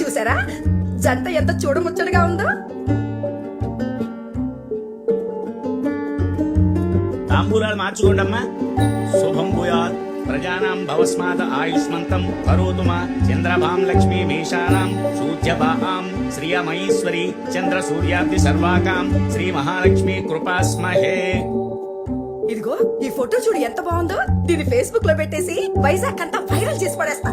చూసారా? జంట ఎంత చూడముచ్చటగా ఉందో? తాంబూలాలు మార్చుకోండమ్మా. శుభం భూయాత్. ప్రజానాం భవస్మాత ఆయుష్మంతం కరోతు మా చంద్రభాం లక్ష్మీ మేషానాం సూర్యభాం శ్రియమయీశ్వరి చంద్ర సూర్యాబ్ది సర్వాకాం శ్రీ మహాలక్ష్మి కృపాస్మహే. ఇదిగో ఈ ఫోటో చూడు ఎంత బాగుందో. దీన్ని ఫేస్బుక్లో పెట్టేసి వైజాగ్ అంతా వైరల్ చేసి పడేస్తా.